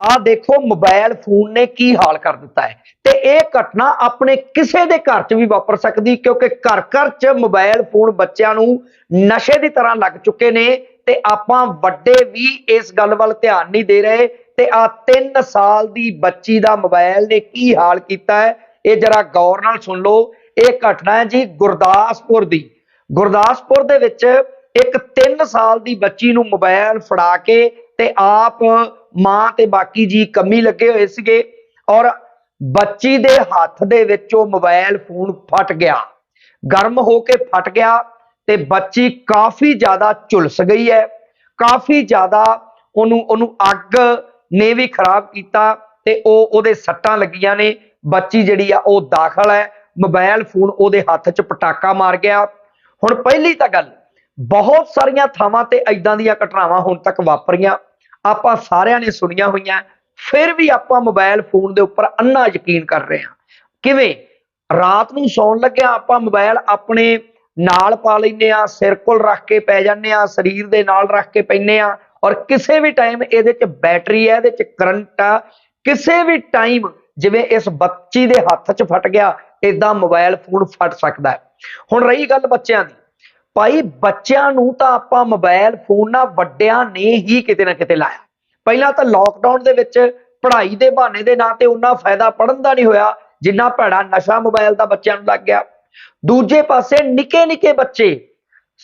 ਆ ਦੇਖੋ mobile phone ਨੇ ਕੀ ਹਾਲ ਕਰ ਦਿੱਤਾ ਹੈ? ਤੇ ਇਹ ਘਟਨਾ ਆਪਣੇ ਕਿਸੇ ਦੇ ਘਰ 'ਚ ਵੀ ਵਾਪਰ ਸਕਦੀ, ਕਿਉਂਕਿ ਘਰ ਘਰ 'ਚ ਮੋਬਾਈਲ ਫੋਨ ਬੱਚਿਆਂ ਨੂੰ ਨਸ਼ੇ ਦੀ ਤਰ੍ਹਾਂ ਲੱਗ ਚੁੱਕੇ ਨੇ ਤੇ ਆਪਾਂ ਵੱਡੇ ਵੀ ਇਸ ਗੱਲ ਵੱਲ ਧਿਆਨ ਨਹੀਂ ਦੇ ਰਹੇ। ਤੇ ਆ 3 ਸਾਲ ਦੀ ਬੱਚੀ ਦਾ ਮੋਬਾਈਲ ਨੇ ਕੀ ਹਾਲ ਕੀਤਾ ਹੈ? ਇਹ ਜਰਾ ਗੌਰ ਨਾਲ ਸੁਣ ਲਓ। ਇਹ ਘਟਨਾ ਹੈ ਜੀ ਗੁਰਦਾਸਪੁਰ ਦੀ। ਗੁਰਦਾਸਪੁਰ ਦੇ ਵਿੱਚ ਇੱਕ 3 ਸਾਲ ਦੀ ਬੱਚੀ ਨੂੰ ਮੋਬਾਈਲ ਫੜਾ ਕੇ ਤੇ ਆਪ ਮਾਂ ਤੇ ਬਾਕੀ ਜੀ ਕੰਮੀ ਲੱਗੇ ਹੋਏ ਸੀਗੇ ਔਰ ਬੱਚੀ ਦੇ ਹੱਥ ਦੇ ਵਿੱਚੋਂ ਮੋਬਾਈਲ ਫੋਨ ਫਟ ਗਿਆ। ਗਰਮ ਹੋ ਕੇ ਫਟ ਗਿਆ ਤੇ ਬੱਚੀ ਕਾਫੀ ਜ਼ਿਆਦਾ ਝੁਲਸ ਗਈ ਹੈ। ਕਾਫੀ ਜ਼ਿਆਦਾ ਉਹਨੂੰ ਉਹਨੂੰ ਅੱਗ ਨੇ ਵੀ ਖਰਾਬ ਕੀਤਾ ਤੇ ਉਹ ਉਹਦੇ ਸੱਟਾਂ ਲੱਗੀਆਂ ਨੇ। ਬੱਚੀ ਜਿਹੜੀ ਆ ਉਹ ਦਾਖਲ ਹੈ। ਮੋਬਾਈਲ ਫੋਨ ਉਹਦੇ ਹੱਥ 'ਚ ਪਟਾਕਾ ਮਾਰ ਗਿਆ। ਹੁਣ ਪਹਿਲੀ ਤਾਂ ਗੱਲ, ਬਹੁਤ ਸਾਰੀਆਂ ਥਾਵਾਂ ਤੇ ਐਦਾਂ ਦੀਆਂ ਘਟਨਾਵਾਂ ਹੁਣ ਤੱਕ ਵਾਪਰੀਆਂ। ਆਪਾਂ ਸਾਰਿਆਂ ਨੇ ਸੁਣੀਆਂ ਹੋਈਆਂ, ਫਿਰ ਵੀ ਆਪਾਂ ਮੋਬਾਈਲ ਫੋਨ ਦੇ ਉੱਪਰ ਅੰਨਾ ਯਕੀਨ ਕਰ ਰਹੇ ਹਾਂ। ਕਿਵੇਂ? ਰਾਤ ਨੂੰ ਸੌਣ ਲੱਗਿਆ ਆਪਾਂ ਮੋਬਾਈਲ ਆਪਣੇ ਨਾਲ ਪਾ ਲੈਂਦੇ ਆ ਸਿਰ ਕੋਲ ਰੱਖ ਕੇ ਪੈ ਜਾਂਦੇ ਆ ਸਰੀਰ ਦੇ ਨਾਲ ਰੱਖ ਕੇ ਪੈਂਦੇ ਆ ਔਰ ਕਿਸੇ ਵੀ ਟਾਈਮ ਇਹਦੇ 'ਚ ਬੈਟਰੀ ਹੈ, ਇਹਦੇ 'ਚ ਕਰੰਟ ਆ, ਕਿਸੇ ਵੀ ਟਾਈਮ ਜਿਵੇਂ ਇਸ ਬੱਚੀ ਦੇ ਹੱਥ 'ਚ ਫਟ ਗਿਆ ਇਦਾਂ ਮੋਬਾਈਲ ਫੋਨ ਫਟ ਸਕਦਾ ਹੈ। ਹੁਣ ਰਹੀ ਗੱਲ ਬੱਚਿਆਂ ਦੀ। ਭਾਈ ਬੱਚਿਆਂ ਨੂੰ ਤਾਂ ਆਪਾਂ ਮੋਬਾਈਲ ਫੋਨ ਨਾਲ ਵੱਡਿਆਂ ਨੇ ਹੀ ਕਿਤੇ ਨਾ ਕਿਤੇ ਲਾਇਆ। ਪਹਿਲਾਂ ਤਾਂ ਲੋਕਡਾਊਨ ਦੇ ਵਿੱਚ ਪੜ੍ਹਾਈ ਦੇ ਬਹਾਨੇ ਦੇ ਨਾਂ ਤੇ ਉਹਨਾਂ ਫਾਇਦਾ ਪੜਨ ਦਾ ਨਹੀਂ ਹੋਇਆ, ਜਿੰਨਾ ਭੈੜਾ ਨਸ਼ਾ ਮੋਬਾਈਲ ਦਾ ਬੱਚਿਆਂ ਨੂੰ ਲੱਗ ਗਿਆ। ਦੂਜੇ ਪਾਸੇ ਨਿੱਕੇ ਨਿੱਕੇ ਬੱਚੇ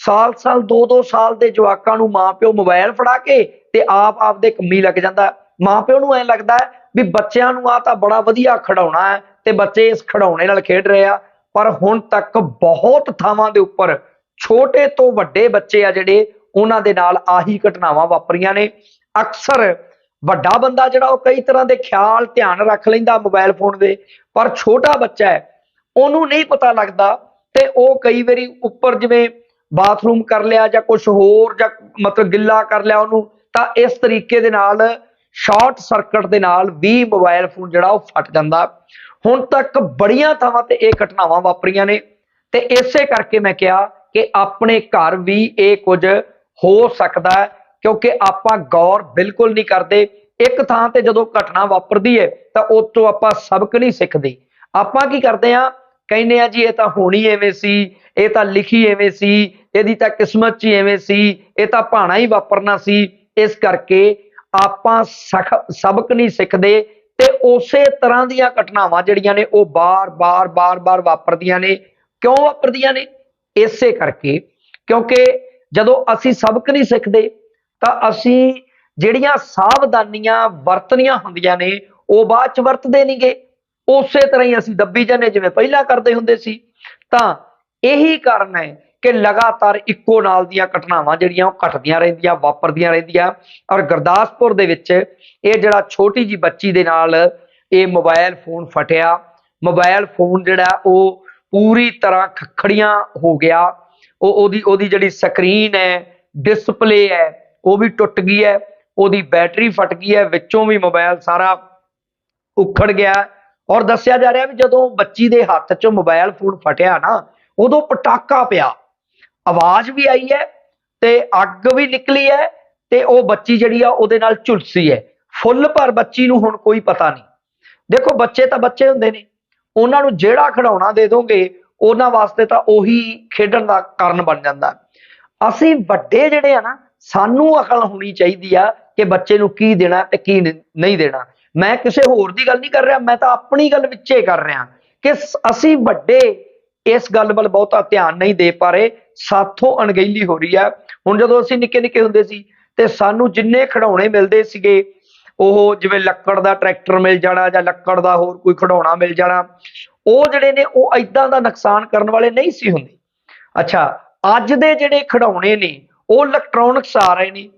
ਸਾਲ-ਸਾਲ 2-2 ਸਾਲ ਦੇ ਜਵਾਕਾਂ ਨੂੰ ਮਾਪਿਓ ਮੋਬਾਈਲ ਫੜਾ ਕੇ ਤੇ ਆਪ ਆਪ ਦੇ ਕੰਮੀ ਲੱਗ ਜਾਂਦਾ। ਮਾਪਿਓ ਨੂੰ ਐਂ ਲੱਗਦਾ ਵੀ ਬੱਚਿਆਂ ਨੂੰ ਆ ਤਾਂ ਬੜਾ ਵਧੀਆ ਖਿਡੌਣਾ ਹੈ ਤੇ ਬੱਚੇ ਇਸ ਖਿਡੌਣੇ ਨਾਲ ਖੇਡ ਰਹੇ ਆ। ਪਰ ਹੁਣ ਤੱਕ ਬਹੁਤ ਥਾਵਾਂ ਦੇ ਉੱਪਰ ਛੋਟੇ ਤੋਂ ਵੱਡੇ ਬੱਚੇ ਆ ਜਿਹੜੇ, ਉਹਨਾਂ ਦੇ ਨਾਲ ਆਹੀ ਘਟਨਾਵਾਂ ਵਾਪਰੀਆਂ ਨੇ। ਅਕਸਰ ਵੱਡਾ ਬੰਦਾ ਜਿਹੜਾ, ਉਹ ਕਈ ਤਰ੍ਹਾਂ ਦੇ ਖਿਆਲ, ਧਿਆਨ ਰੱਖ ਲੈਂਦਾ ਮੋਬਾਈਲ ਫੋਨ ਦੇ, ਪਰ ਛੋਟਾ ਬੱਚਾ ਹੈ, ਉਹਨੂੰ ਨਹੀਂ ਪਤਾ ਲੱਗਦਾ ਤੇ ਉਹ ਕਈ ਵਾਰੀ ਉੱਪਰ ਜਿਵੇਂ ਬਾਥਰੂਮ ਕਰ ਲਿਆ ਜਾਂ ਕੁਝ ਹੋਰ ਜਾਂ ਮਤਲਬ ਗਿੱਲਾ ਕਰ ਲਿਆ ਉਹਨੂੰ, ਤਾਂ ਇਸ ਤਰੀਕੇ ਦੇ ਨਾਲ, ਸ਼ਾਰਟ ਸਰਕਟ ਦੇ ਨਾਲ ਵੀ ਮੋਬਾਈਲ ਫੋਨ ਜਿਹੜਾ, ਉਹ ਫਟ ਜਾਂਦਾ। ਹੁਣ ਤੱਕ ਬੜੀਆਂ ਥਾਵਾਂ ਤੇ ਇਹ ਘਟਨਾਵਾਂ ਵਾਪਰੀਆਂ ਨੇ। ਤੇ ਇਸੇ ਕਰਕੇ ਮੈਂ ਕਿਹਾ ਕਿ ਆਪਣੇ ਘਰ ਵੀ ਇਹ ਕੁਝ ਹੋ ਸਕਦਾ ਕਿਉਂਕਿ ਆਪਾਂ ਗੌਰ ਬਿਲਕੁਲ ਨਹੀਂ ਕਰਦੇ। ਇੱਕ ਥਾਂ ਤੇ ਜਦੋਂ ਘਟਨਾ ਵਾਪਰਦੀ ਹੈ ਤਾਂ ਉਸ ਤੋਂ ਆਪਾਂ ਸਬਕ ਨਹੀਂ ਸਿੱਖਦੇ। ਆਪਾਂ ਕੀ ਕਰਦੇ ਆ? ਕਹਿੰਦੇ ਆ ਜੀ, ਇਹ ਤਾਂ ਹੋਣੀ ਐਵੇਂ ਸੀ, ਇਹ ਤਾਂ ਲਿਖੀ ਐਵੇਂ ਸੀ, ਇਹਦੀ ਤਾਂ ਕਿਸਮਤ 'ਚ ਹੀ ਐਵੇਂ ਸੀ, ਇਹ ਤਾਂ ਭਾਣਾ ਹੀ ਵਾਪਰਨਾ ਸੀ। ਇਸ ਕਰਕੇ ਆਪਾਂ ਸਖ- ਸਬਕ ਨਹੀਂ ਸਿੱਖਦੇ ਤੇ ਉਸੇ ਤਰ੍ਹਾਂ ਦੀਆਂ ਘਟਨਾਵਾਂ ਜਿਹੜੀਆਂ ਨੇ ਉਹ ਬਾਰ-ਬਾਰ ਬਾਰ-ਬਾਰ ਵਾਪਰਦੀਆਂ ਨੇ। ਕਿਉਂ ਵਾਪਰਦੀਆਂ ਨੇ? ਇਸੇ ਕਰਕੇ, ਕਿਉਂਕਿ ਜਦੋਂ ਅਸੀਂ ਸਬਕ ਨਹੀਂ ਸਿੱਖਦੇ, ਤਾਂ ਅਸੀਂ ਜਿਹੜੀਆਂ ਸਾਵਧਾਨੀਆਂ ਵਰਤਣੀਆਂ ਹੁੰਦੀਆਂ ਨੇ, ਉਹ ਬਾਅਦ ਚ ਵਰਤਦੇ ਨਹੀਂਗੇ। ਉਸੇ ਤਰ੍ਹਾਂ ਹੀ ਅਸੀਂ ਦੱਬੀ ਜਾਂਦੇ, ਜਿਵੇਂ ਪਹਿਲਾਂ ਕਰਦੇ ਹੁੰਦੇ ਸੀ। ਤਾਂ ਇਹੀ ਕਾਰਨ ਹੈ ਕਿ ਲਗਾਤਾਰ ਇੱਕੋ ਨਾਲ ਦੀਆਂ ਘਟਨਾਵਾਂ ਜਿਹੜੀਆਂ ਉਹ ਘਟਦੀਆਂ ਰਹਿੰਦੀਆਂ, ਵਾਪਰਦੀਆਂ ਰਹਿੰਦੀਆਂ। ਔਰ ਗੁਰਦਾਸਪੁਰ ਦੇ ਵਿੱਚ ਇਹ ਜਿਹੜਾ ਛੋਟੀ ਜੀ ਬੱਚੀ ਦੇ ਨਾਲ ਇਹ ਮੋਬਾਈਲ ਫੋਨ ਫਟਿਆ। ਮੋਬਾਈਲ ਫੋਨ ਜਿਹੜਾ ਉਹ ਪੂਰੀ ਤਰ੍ਹਾਂ ਖਖੜੀਆਂ ਹੋ ਗਿਆ। ਉਹ ਉਹਦੀ ਉਹਦੀ ਜਿਹੜੀ ਸਕਰੀਨ ਹੈ ਡਿਸਪਲੇ ਹੈ, ਉਹ ਵੀ ਟੁੱਟ ਗਈ ਹੈ। ਉਹਦੀ ਬੈਟਰੀ ਫਟ ਗਈ ਹੈ, ਵਿੱਚੋਂ ਵੀ ਮੋਬਾਈਲ ਸਾਰਾ ਉਖੜ ਗਿਆ। ਔਰ ਦੱਸਿਆ ਜਾ ਰਿਹਾ ਵੀ ਜਦੋਂ ਬੱਚੀ ਦੇ ਹੱਥ 'ਚੋਂ ਮੋਬਾਈਲ ਫੋਨ ਫਟਿਆ ਨਾ, ਉਦੋਂ ਪਟਾਕਾ ਪਿਆ। ਆਵਾਜ਼ ਵੀ ਆਈ ਹੈ ਤੇ ਅੱਗ ਵੀ ਨਿਕਲੀ ਹੈ ਤੇ ਉਹ ਬੱਚੀ ਜਿਹੜੀ ਆ, ਉਹਦੇ ਨਾਲ ਝੁਲਸੀ ਹੈ। ਫੁੱਲ ਪਰ ਬੱਚੀ ਨੂੰ ਹੁਣ ਕੋਈ ਪਤਾ ਨਹੀਂ। ਦੇਖੋ, ਬੱਚੇ ਤਾਂ ਬੱਚੇ ਹੁੰਦੇ ਨੇ। ਉਹਨਾਂ ਨੂੰ ਜਿਹੜਾ ਖਿਡੌਣਾ ਦੇ ਦੋਗੇ, ਉਹਨਾਂ ਵਾਸਤੇ ਤਾਂ ਉਹੀ ਖੇਡਣ ਦਾ ਕਾਰਨ ਬਣ ਜਾਂਦਾ। ਅਸੀਂ ਵੱਡੇ ਜਿਹੜੇ ਆ ਨਾ, ਸਾਨੂੰ ਅਕਲ ਹੋਣੀ ਚਾਹੀਦੀ ਆ ਕਿ ਬੱਚੇ ਨੂੰ ਕੀ ਦੇਣਾ ਤੇ ਕੀ ਨਹੀਂ ਦੇਣਾ। ਮੈਂ ਕਿਸੇ ਹੋਰ ਦੀ ਗੱਲ ਨਹੀਂ ਕਰ ਰਿਹਾ, ਮੈਂ ਤਾਂ ਆਪਣੀ ਗੱਲ ਵਿੱਚੇ ਕਰ ਰਿਹਾ ਕਿ ਅਸੀਂ ਵੱਡੇ ਇਸ ਗੱਲ ਵੱਲ ਬਹੁਤਾ ਧਿਆਨ ਨਹੀਂ ਦੇ ਪਾ ਰਹੇ। ਸਾਥੋਂ ਅਣਗਹਿਲੀ ਹੋ ਰਹੀ ਹੈ ਹੁਣ ਜਦੋਂ ਅਸੀਂ ਨਿੱਕੇ ਨਿੱਕੇ ਹੁੰਦੇ ਸੀ ਤੇ ਸਾਨੂੰ ਜਿੰਨੇ ਖਿਡੌਣੇ ਮਿਲਦੇ ਸੀਗੇ ਉਹ ਜਿਵੇਂ ਲੱਕੜ ਦਾ ਟਰੈਕਟਰ ਮਿਲ ਜਾਣਾ ਜਾਂ ਲੱਕੜ ਦਾ ਹੋਰ ਕੋਈ ਖਿਡੌਣਾ ਮਿਲ ਜਾਣਾ, ਉਹ ਜਿਹੜੇ ਨੇ ਉਹ ਐਦਾਂ ਦਾ ਨੁਕਸਾਨ ਕਰਨ ਵਾਲੇ ਨਹੀਂ ਸੀ ਹੁੰਦੇ। ਅੱਛਾ, ਅੱਜ ਦੇ ਜਿਹੜੇ ਖਿਡੌਣੇ ਨੇ, ਉਹ ਇਲੈਕਟ੍ਰੋਨਿਕਸ ਆ ਰਹੇ ਨੇ।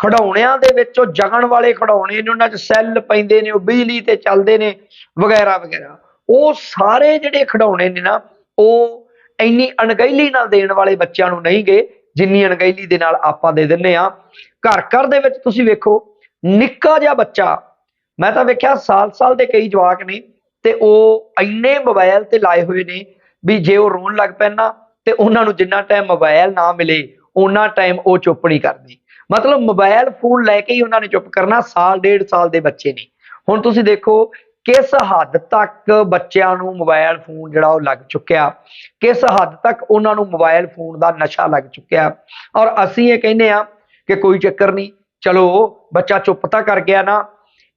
ਖਿਡੌਣਿਆਂ ਦੇ ਵਿੱਚ ਉਹ ਜਗਣ ਵਾਲੇ ਖਿਡੌਣੇ ਨੇ, ਉਹਨਾਂ 'ਚ ਸੈੱਲ ਪੈਂਦੇ ਨੇ, ਉਹ ਬਿਜਲੀ ਤੇ ਚੱਲਦੇ ਨੇ, ਵਗੈਰਾ ਵਗੈਰਾ। ਉਹ ਸਾਰੇ ਜਿਹੜੇ ਖਿਡੌਣੇ ਨੇ ਨਾ, ਉਹ ਇੰਨੀ ਅਣਗਹਿਲੀ ਨਾਲ ਦੇਣ ਵਾਲੇ ਬੱਚਿਆਂ ਨੂੰ ਨਹੀਂ ਗਏ, ਜਿੰਨੀ ਅਣਗਹਿਲੀ ਦੇ ਨਾਲ ਆਪਾਂ ਦੇ ਦਿੰਨੇ ਆ। ਘਰ ਘਰ ਦੇ ਵਿੱਚ ਤੁਸੀਂ ਵੇਖੋ ਨਿੱਕਾ ਜਿਹਾ ਬੱਚਾ। ਮੈਂ ਤਾਂ ਵੇਖਿਆ ਸਾਲ-ਸਾਲ ਦੇ ਕਈ ਜਵਾਕ ਨੇ ਤੇ ਉਹ ਇੰਨੇ ਮੋਬਾਈਲ ਤੇ ਲਾਏ ਹੋਏ ਨੇ ਵੀ ਜੇ ਉਹ ਰੋਣ ਲੱਗ ਪੈਣ ਨਾ ਤੇ ਉਹਨਾਂ ਨੂੰ ਜਿੰਨਾ ਟਾਈਮ ਮੋਬਾਈਲ ਨਾ ਮਿਲੇ ਉਹਨਾਂ ਟਾਈਮ ਉਹ ਚੁੱਪ ਨਹੀਂ ਕਰਦੀ। ਮਤਲਬ ਮੋਬਾਈਲ ਫੋਨ ਲੈ ਕੇ ਹੀ ਉਹਨਾਂ ਨੇ ਚੁੱਪ ਕਰਨਾ, ਸਾਲ ਡੇਢ ਸਾਲ ਦੇ ਬੱਚੇ ਨੇ। ਹੁਣ ਤੁਸੀਂ ਦੇਖੋ ਕਿਸ ਹੱਦ ਤੱਕ ਬੱਚਿਆਂ ਨੂੰ ਮੋਬਾਈਲ ਫੋਨ ਜਿਹੜਾ ਉਹ ਲੱਗ ਚੁੱਕਿਆ, ਕਿਸ ਹੱਦ ਤੱਕ ਉਹਨਾਂ ਨੂੰ ਮੋਬਾਈਲ ਫੋਨ ਦਾ ਨਸ਼ਾ ਲੱਗ ਚੁੱਕਿਆ। ਔਰ ਅਸੀਂ ਇਹ ਕਹਿੰਦੇ ਆ ਕਿ ਕੋਈ ਚੱਕਰ ਨਹੀਂ ਚਲੋ ਬੱਚਾ ਚੁੱਪ ਤਾਂ ਕਰ ਗਿਆ ਨਾ।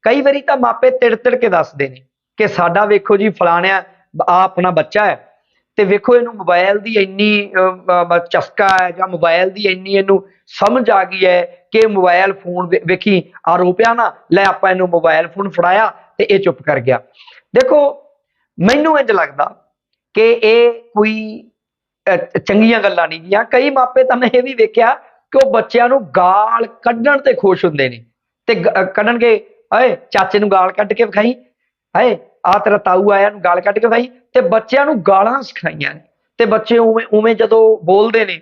ਕਈ ਵਾਰੀ ਤਾਂ ਮਾਪੇ ਤਿੜ ਤਿੜ ਕੇ ਦੱਸਦੇ ਨੇ ਕਿ ਸਾਡਾ ਵੇਖੋ ਜੀ ਫਲਾਣਿਆ ਆ ਆਪਣਾ ਬੱਚਾ ਹੈ ਤੇ ਵੇਖੋ ਇਹਨੂੰ ਮੋਬਾਈਲ ਦੀ ਇੰਨੀ ਚਸਕਾ ਹੈ ਜਾਂ ਮੋਬਾਈਲ ਦੀ ਇੰਨੀ ਇਹਨੂੰ ਸਮਝ ਆ ਗਈ ਹੈ ਕਿ ਮੋਬਾਈਲ ਫੋਨ ਵੇ- ਵੇਖੀ ਰੋਪਿਆ ਨਾ, ਲੈ ਆਪਾਂ ਇਹਨੂੰ ਮੋਬਾਈਲ ਫੋਨ ਫੜਾਇਆ ਤੇ ਇਹ ਚੁੱਪ ਕਰ ਗਿਆ। ਦੇਖੋ, ਮੈਨੂੰ ਇੰਜ ਲੱਗਦਾ ਕਿ ਇਹ ਕੋਈ ਚੰਗੀਆਂ ਗੱਲਾਂ ਨਹੀਂ ਗੀਆਂ। ਕਈ ਮਾਪੇ ਤਾਂ ਮੈਂ ਇਹ ਵੀ ਵੇਖਿਆ ਕਿ ਉਹ ਬੱਚਿਆਂ ਨੂੰ ਗਾਲ ਕੱਢਣ ਤੇ ਖੁਸ਼ ਹੁੰਦੇ ਨੇ। ਤੇ ਗ- ਅਹ, ਕੱਢਣਗੇ ਓਏ ਚਾਚੇ ਨੂੰ ਗਾਲ ਕੱਢ ਕੇ ਵਿਖਾਈ। ਹਾਏ ਆ ਤੇਰਾ ਤਾਊ ਆਇਆ ਨੂੰ ਗਾਲ ਕੱਢ ਕੇ ਵਿਖਾਈ। ਤੇ ਬੱਚਿਆਂ ਨੂੰ ਗਾਲਾਂ ਸਿਖਾਈਆਂ ਨੇ। ਤੇ ਬੱਚੇ ਉਵੇਂ ਉਵੇਂ ਜਦੋਂ ਬੋਲਦੇ ਨੇ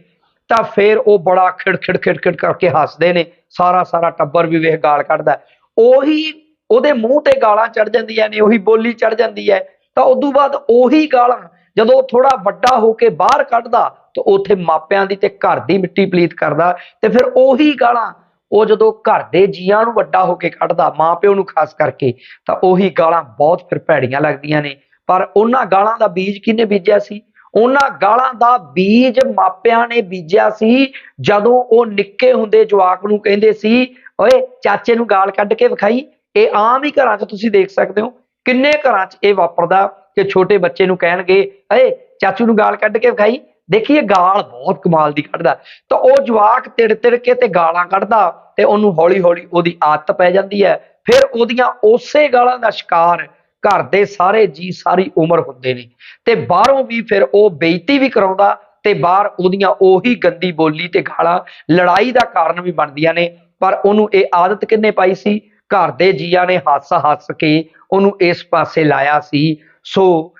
ਤਾਂ ਫਿਰ ਉਹ ਬੜਾ ਖਿੜ ਖਿੜ ਖਿੜ ਖਿੜ ਕਰਕੇ ਹੱਸਦੇ ਨੇ। ਸਾਰਾ ਸਾਰਾ ਟੱਬਰ ਵੀ ਵੇਖ ਗਾਲ ਕੱਢਦਾ। ਉਹੀ ਉਹਦੇ ਮੂੰਹ ਤੇ ਗਾਲਾਂ ਚੜ ਜਾਂਦੀਆਂ ਨੇ ਉਹੀ ਬੋਲੀ ਚੜ ਜਾਂਦੀ ਹੈ। ਤਾਂ ਉਦੋਂ ਬਾਅਦ ਉਹੀ ਗਾਲਾਂ ਜਦੋਂ ਥੋੜਾ ਵੱਡਾ ਹੋ ਕੇ ਬਾਹਰ ਕੱਢਦਾ ਤਾਂ ਉੱਥੇ ਮਾਪਿਆਂ ਦੀ ਤੇ ਘਰ ਦੀ ਮਿੱਟੀ ਪਲੀਤ ਕਰਦਾ ਤੇ ਫਿਰ ਉਹੀ ਗਾਲਾਂ ਉਹ ਜਦੋਂ ਘਰ ਦੇ ਜੀਆਂ ਨੂੰ ਵੱਡਾ ਹੋ ਕੇ ਕੱਢਦਾ, ਮਾਪਿਓ ਨੂੰ ਖਾਸ ਕਰਕੇ, ਤਾਂ ਉਹੀ ਗਾਲਾਂ ਬਹੁਤ ਫਿਰ ਭੈੜੀਆਂ ਲੱਗਦੀਆਂ ਨੇ। ਪਰ ਉਹਨਾਂ ਗਾਲਾਂ ਦਾ ਬੀਜ ਕਿਹਨੇ ਬੀਜਿਆ ਸੀ? ਉਹਨਾਂ ਗਾਲਾਂ ਦਾ ਬੀਜ ਮਾਪਿਆਂ ਨੇ ਬੀਜਿਆ ਸੀ ਜਦੋਂ ਉਹ ਨਿੱਕੇ ਹੁੰਦੇ ਜਵਾਕ ਨੂੰ ਕਹਿੰਦੇ ਸੀ, ਓਏ, ਚਾਚੇ ਨੂੰ ਗਾਲ ਕੱਢ ਕੇ ਵਿਖਾਈ, ਇਹ ਆਮ ਹੀ ਘਰਾਂ 'ਚ ਤੁਸੀਂ ਦੇਖ ਸਕਦੇ ਹੋ। ਕਿੰਨੇ ਘਰਾਂ 'ਚ ਇਹ ਵਾਪਰਦਾ? ਕਿ ਛੋਟੇ ਬੱਚੇ ਨੂੰ ਕਹਿਣਗੇ ਓਏ ਚਾਚੂ ਨੂੰ ਗਾਲ ਕੱਢ ਕੇ ਵਿਖਾਈ। ਦੇਖੀਏ, ਗਾਲ ਬਹੁਤ ਕਮਾਲ ਦੀ ਕੱਢਦਾ। ਤਾਂ ਉਹ ਜਵਾਕ ਤਿੜ ਤਿੜ ਕੇ ਤੇ ਗਾਲਾਂ ਕੱਢਦਾ ਤੇ ਉਹਨੂੰ ਹੌਲੀ ਹੌਲੀ ਉਹਦੀ ਆਦਤ ਪੈ ਜਾਂਦੀ ਹੈ। ਫਿਰ ਉਹਦੀਆਂ ਉਸੇ ਗਾਲਾਂ ਦਾ ਸ਼ਿਕਾਰ ਘਰ ਦੇ ਸਾਰੇ ਜੀ ਸਾਰੀ ਉਮਰ ਹੁੰਦੇ ਨੇ। ਤੇ ਬਾਹਰੋਂ ਵੀ ਫਿਰ ਉਹ ਬੇਇੱਜ਼ਤੀ ਵੀ ਕਰਾਉਂਦਾ ਤੇ ਬਾਹਰ ਉਹਦੀਆਂ ਉਹੀ ਗੰਦੀ ਬੋਲੀ ਤੇ ਗਾਲਾਂ ਲੜਾਈ ਦਾ ਕਾਰਨ ਵੀ ਬਣਦੀਆਂ ਨੇ। ਪਰ ਉਹਨੂੰ ਇਹ ਆਦਤ ਕਿੰਨੇ ਪਾਈ ਸੀ? ਘਰ ਦੇ ਜੀਆਂ ਨੇ ਹੱਸ ਹੱਸ ਕੇ ਉਹਨੂੰ ਇਸ ਪਾਸੇ ਲਾਇਆ ਸੀ। ਸੋ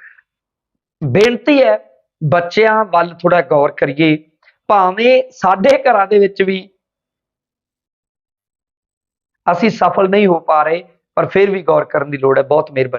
ਬੇਨਤੀ ਹੈ, ਬੱਚਿਆਂ ਵੱਲ ਥੋੜਾ ਗੌਰ ਕਰੀਏ। ਭਾਵੇਂ ਸਾਡੇ ਘਰਾਂ ਦੇ ਵਿੱਚ ਵੀ ਅਸੀਂ ਸਫਲ ਨਹੀਂ ਹੋ ਪਾ ਰਹੇ, ਪਰ ਫਿਰ ਵੀ ਗੌਰ ਕਰਨ ਦੀ ਲੋੜ ਹੈ। ਬਹੁਤ ਮਿਹਰਬਾਨੀ।